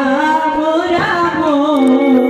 Ram Ram